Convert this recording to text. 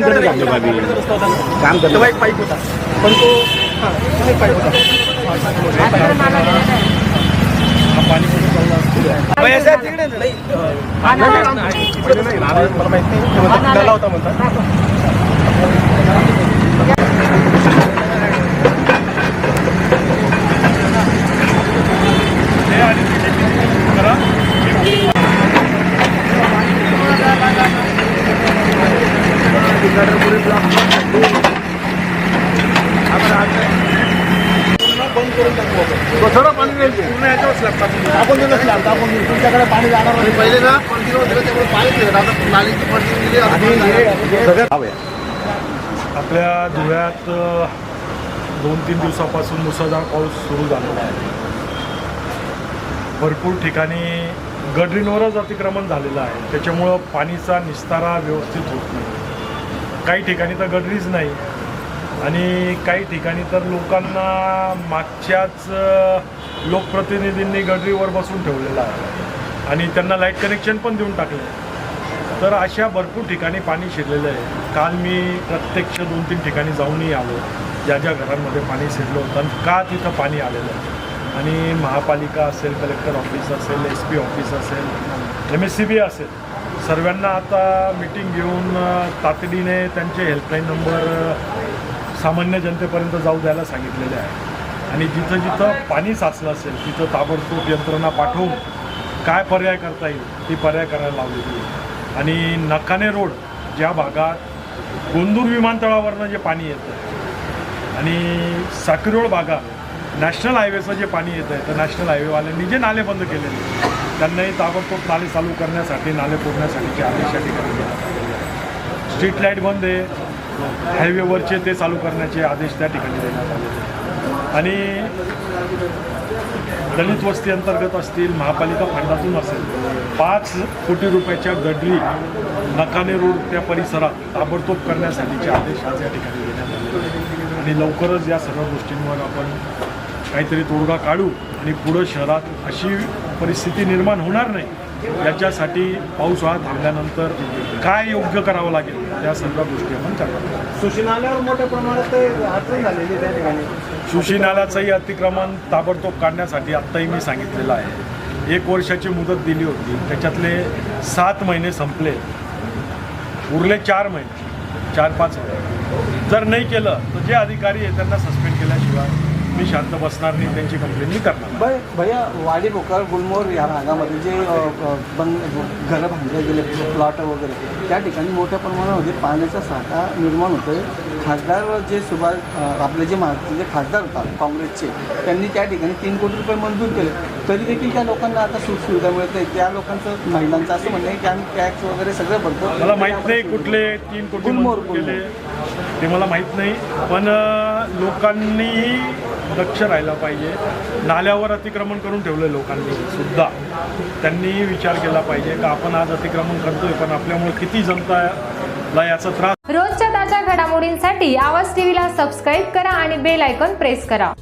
काम करत आपल्या बाबी काम करतो एक पाईप होता. पण तो एक पाईप होता. पाणी तिकडे नाही. मला माहीत होता म्हणतात. बंद करून टाकू आपण. थोडं पाणी नाही पूर्ण याच्यावर स्लॅब टाकून देऊ. आपण दिलं स्लॅब टाकून देऊ. तुमच्याकडे पाणी जाणार नाही. पहिले ना कंटिन्यू दिलं त्यामुळे पाणी दिलं आता नालीची पडली दिली आता आणि पाणी हे जाणार. सगळ्यात आपल्या धुळ्यात अ, दोन तीन दिवसापासून मुसळधार पाऊस सुरू झालेला आहे. भरपूर ठिकाणी गडरींवरच अतिक्रमण झालेलं आहे. त्याच्यामुळं पाणीचा निस्तारा व्यवस्थित होत नाही. काही ठिकाणी तर गडरीच नाही. आणि काही ठिकाणी तर लोकांना मागच्याच लोकप्रतिनिधींनी गडरीवर बसून ठेवलेलं आहे. आणि त्यांना लाइट कनेक्शन पण देऊन टाकलं तर अशा भरपूर ठिकाणी पाणी शिरलेलं आहे. काल मी प्रत्यक्ष दोन तीन ठिकाणी जाऊनही आलो. ज्या ज्या घरांमध्ये पाणी शिरलं होतं आणि का तिथं पाणी आलेलं आहे. आणि महापालिका असेल कलेक्टर ऑफिस असेल एस पी ऑफिस असेल एम एस सी बी असेल सर्वांना आता मिटिंग घेऊन तातडीने त्यांचे हेल्पलाईन नंबर सामान्य जनतेपर्यंत जाऊ द्यायला सांगितलेले आहे. आणि जिथं जिथं पाणी साचलं असेल तिथं ताबडतोब यंत्रणा पाठवून काय पर्याय करता येईल ती पर्याय करायला लावलेली आहे. आणि नकाने रोड ज्या भागात गोंदूर विमानतळावरनं जे पाणी येतं आणि साक्रीरोड भागात नॅशनल हायवेचं जे पाणी येतं आहे तर नॅशनल हायवेवाल्यांनी जे नाले बंद केलेले त्यांनाही ताबडतोब नाले चालू करण्यासाठी नाले फोडण्यासाठीचे आदेश या ठिकाणी स्ट्रीट लाइट बंद आहे हायवेवरचे ते चालू करण्याचे आदेश त्या ठिकाणी देण्यात आले आणि दलित वस्ती अंतर्गत असतील महापालिका फंडातून असेल पाच कोटी रुपयाच्या गडरी नकाने रोड त्या परिसरात ताबडतोब करण्यासाठीचे आदेश आज या ठिकाणी देण्यात आले आणि लवकरच या सर्व गोष्टींवर आपण काहीतरी तोडगा काढू आणि पुढं शहरात अशी परिस्थिती निर्माण होणार नाही याच्यासाठी पाऊस हा थांबल्यानंतर काय योग्य करावं लागेल? या सर्व गोष्टी आपण करणार सुशी नाल्यावर मोठ्या प्रमाणात अडचण झालेली त्या ठिकाणी. सुशी नाल्याचंही अतिक्रमण ताबडतोब काढण्यासाठी आत्ताही मी सांगितलेलं आहे. एक वर्षाची मुदत दिली होती. त्याच्यातले सात महिने संपले. उरले चार महिने. चार पाच महिने. जर नाही केलं तर जे अधिकारी आहे त्यांना सस्पेंड केल्याशिवाय मी शांत बसणार नाही त्यांची कंप्लेंट मी करणार. भैया वाडी भोकर गुलमोहर या भागामध्ये जे बंग घरं बांधले गेले प्लॉट वगैरे त्या ठिकाणी मोठ्या प्रमाणामध्ये पाण्याचा साठा निर्माण होतोय. खासदार जे सुभाष आपले जे महाराष्ट्राचे खासदार होतात काँग्रेसचे त्यांनी त्या ठिकाणी तीन कोटी रुपये मंजूर केले. तरी देखील त्या लोकांना आता सुखसुविधा मिळत नाही. त्या लोकांचं महिलांचं असं म्हणणं आहे की आम्ही टॅक्स वगैरे सगळं भरतो. मला माहीत नाही कुठले तीन कोटी गुलमोहर, मंजूर केले. ते मला माहीत नाही. पण अं, लोकांनीही दक्ष राहायला पाहिजे. नाल्यावर अतिक्रमण करून ठेवलं लोकांनी सुद्धा. त्यांनीही विचार केला पाहिजे का आपण आज अतिक्रमण करतोय पण आपल्यामुळे किती जनताला याचा त्रास रोजच्या ताज्या घडामोडींसाठी आवाज टीव्हीला सबस्क्राईब करा आणि बेल आयकॉन प्रेस करा.